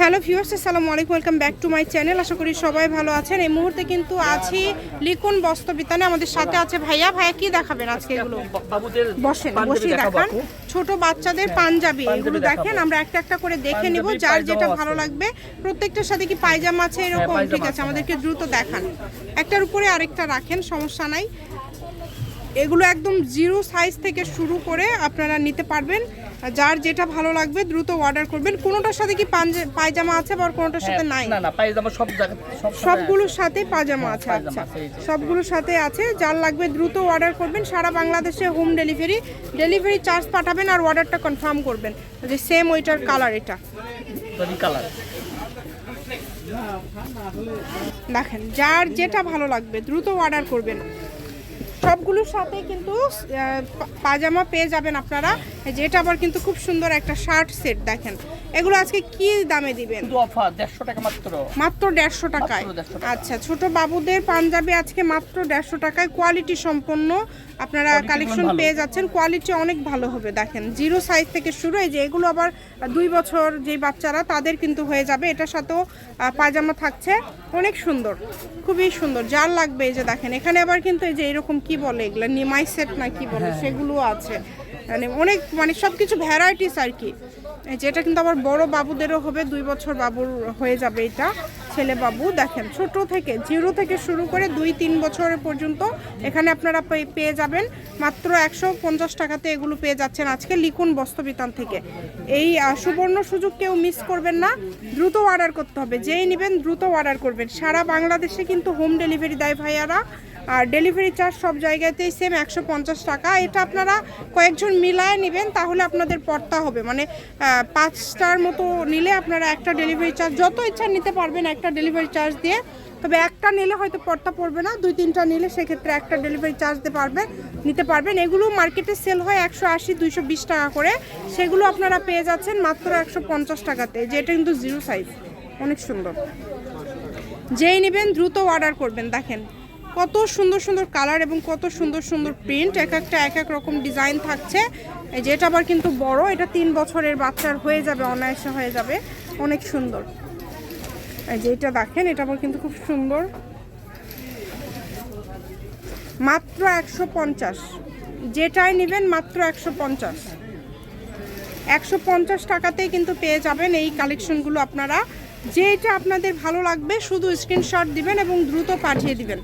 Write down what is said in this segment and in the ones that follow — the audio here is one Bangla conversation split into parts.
হ্যালো ভিউয়ার্স আসসালামু আলাইকুম welcome back to my channel আশা করি সবাই ভালো আছেন। এই মুহূর্তে কিন্তু আছি লিকুন বস্ত্রবিতানে। আমাদের সাথে আছে ভাইয়া। ভাইয়া কি দেখাবেন আজকে এগুলো? বসেন বসিয়ে দেখান। ছোট বাচ্চাদের পাঞ্জাবি এগুলো দেখেন আমরা একটা একটা করে দেখে নিব। যার যেটা ভালো লাগবে। প্রত্যেকটার সাথে কি পায়জামা আছে এরকম? ঠিক আছে, আমাদেরকে দ্রুত দেখান। একটার উপরে আরেকটা রাখেন সমস্যা নাই। এগুলো একদম জিরো সাইজ থেকে শুরু করে আপনারা নিতে পারবেন। যার যেটা ভালো লাগবে দ্রুত অর্ডার করবেন। কোনোটার সাথে কি পায়জামা আছে আবার কোনোটার সাথে হ্যাঁ, নাই? না না পায়জামা সব সবগুলোর সাথে আছে পায়জামা আচ্ছা। আছে, সবগুলোর সাথে আছে যার লাগবে দ্রুত অর্ডার করবেন। সারা বাংলাদেশে হোম ডেলিভারি ডেলিভারি চার্জ পাঠাবেন আর অর্ডারটা কনফার্ম করবেন। যে সেম ওইটার কালার এটা। কালার দেখেন যার যেটা ভালো লাগবে দ্রুত অর্ডার করবেন। সবগুলোর সাথে কিন্তু পাজামা পেয়ে যাবেন আপনারা। এই যে এটা আবার কিন্তু খুব সুন্দর একটা শার্ট সেট দেখেন। এগুলো আজকে কি দামে দিবেন? দেড়শো টাকা মাত্র। মাত্র দেড়শো টাকায়। মাত্র 150 টাকা। আচ্ছা ছোট বাবুদের পাঞ্জাবি আজকে মাত্র দেড়শো টাকায়। কোয়ালিটি সম্পন্ন। আপনারা কালেকশন পেয়ে যাচ্ছেন। কোয়ালিটি অনেক ভালো হবে দেখেন। জিরো সাইজ থেকে শুরু এই যে এগুলো আবার দুই বছর যে বাচ্চারা তাদের কিন্তু হয়ে যাবে। এটার সাথেও পায়জামা থাকছে। অনেক সুন্দর খুবই সুন্দর। যার লাগবে এই যে দেখেন। এখানে আবার কিন্তু এই যে এরকম কি বলে এগুলো? নিমাই সেট না কি বলে? হ্যাঁ। সেগুলো আছে। মানে অনেক মানে সব কিছু ভ্যারাইটিস আর কি। যেটা কিন্তু আবার বড় বাবুদেরও হবে, দুই বছর বাবুর হয়ে যাবে এটা। ছেলে বাবু, দেখেন, ছোট থেকে, জিরো থেকে শুরু করে দুই, তিন বছরের পর্যন্ত এখানে আপনারা পেয়ে- যাবেন। মাত্র একশো পঞ্চাশ টাকাতে এগুলো পেয়ে যাচ্ছেন আজকে লিখুন বস্ত্রবিতান থেকে। এই সুবর্ণ সুযোগ কেউ মিস করবেন না। দ্রুত অর্ডার করতে হবে। যেই নেবেন দ্রুত অর্ডার করবেন। সারা বাংলাদেশে কিন্তু হোম ডেলিভারি দেয় ভাইয়ারা। আর ডেলিভারি চার্জ সব জায়গাতেই সেম একশো পঞ্চাশ টাকা। এটা আপনারা কয়েকজন মিলায় নেবেন, তাহলে আপনাদের পড়তা হবে। মানে পাঁচটার মতো নিলে আপনারা একটা ডেলিভারি চার্জ, যত ইচ্ছা নিতে পারবেন একটা ডেলিভারি চার্জ দিয়ে। তবে একটা নিলে হয়তো পড়তা পড়বে না, দুই তিনটা নিলে সেক্ষেত্রে একটা ডেলিভারি চার্জ দিতে পারবেন নিতে পারবেন। এগুলো মার্কেটে সেল হয় একশো আশি, দুইশো বিশ টাকা করে। সেগুলো আপনারা পেয়ে যাচ্ছেন মাত্র একশো পঞ্চাশ টাকাতে যেটা কিন্তু জিরো সাইজ অনেক সুন্দর। যেই নেবেন দ্রুত অর্ডার করবেন, দেখেন। কত সুন্দর সুন্দর কালার এবং কত সুন্দর সুন্দর প্রিন্ট, এক একটা, এক এক রকম ডিজাইন থাকছে। এই আবার কিন্তু বড়, এটা তিন বছরের বাচ্চার হয়ে যাবে, অনায়াসে হয়ে যাবে। অনেক সুন্দর। এই যে এটা দেখেন, এটা আবার কিন্তু খুব সুন্দর। মাত্র একশো পঞ্চাশ। যেটাই নেবেন মাত্র একশো পঞ্চাশ। একশো পঞ্চাশ টাকাতেই কিন্তু পেয়ে যাবেন এই কালেকশনগুলো আপনারা। যেটা আপনাদের ভালো লাগবে, শুধু স্ক্রিনশট দিবেন এবং দ্রুত পাঠিয়ে দিবেন।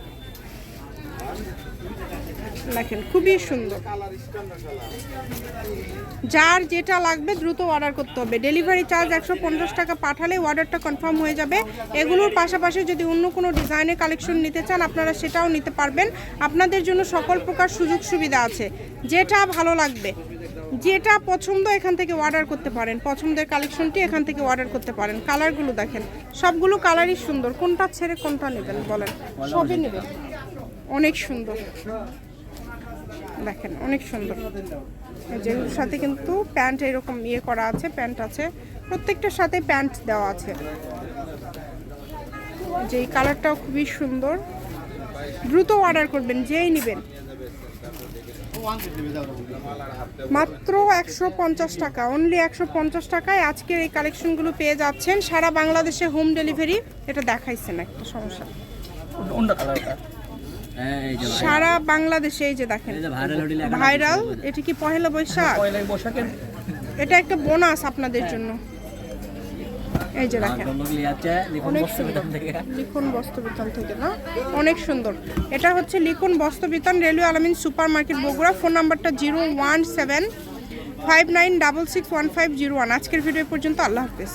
দেখেন, খুবই সুন্দর। যার যেটা লাগবে দ্রুত অর্ডার করতে হবে। ডেলিভারি চার্জ একশো পঞ্চাশ টাকা পাঠালে অর্ডারটা কনফার্ম হয়ে যাবে। এগুলোর পাশাপাশি যদি অন্য কোনো ডিজাইনের কালেকশন নিতে চান, আপনারা সেটাও নিতে পারবেন। আপনাদের জন্য সকল প্রকার সুযোগ সুবিধা আছে। যেটা ভালো লাগবে, যেটা পছন্দ, এখান থেকে অর্ডার করতে পারেন। পছন্দের কালেকশনটি এখান থেকে অর্ডার করতে পারেন। কালারগুলো দেখেন, সবগুলো কালারই সুন্দর। কোনটা ছেড়ে কোনটা নেবেন বলেন? সবই নেবেন। অনেক সুন্দর। দেখেন, অনেক সুন্দর। যেগুলোর সাথে কিন্তু প্যান্ট এরকম ইয়ে করা আছে, প্যান্ট আছে। প্রত্যেকটার সাথে প্যান্ট দেওয়া আছে। যে কালারটাও খুবই সুন্দর। দ্রুত অর্ডার করবেন, যেই নেবেন। মাত্র একশো পঞ্চাশ টাকা অনলি একশো পঞ্চাশ টাকায় আজকের এই কালেকশনগুলো পেয়ে যাচ্ছেন। সারা বাংলাদেশে হোম ডেলিভারি এটা দেখাইছেন, একটা সমস্যা। অন্য কালারটা? সারা বাংলাদেশে এই যে দেখেন। ভাইরাল এটা কি পহেলা বৈশাখ? বৈশাখের এটা একটা বোনাস আপনাদের জন্য। এই যে দেখেন। অনেক সুন্দর। লিখন বস্ত্রবিতান থেকে না? অনেক সুন্দর। এটা হচ্ছে Likhon Bastrabitan railway Alamin super market Bogura. Phone নাম্বারটা zero one seven five nine double six one five zero one. আজকের ভিডিও পর্যন্ত আল্লাহ হাফেজ।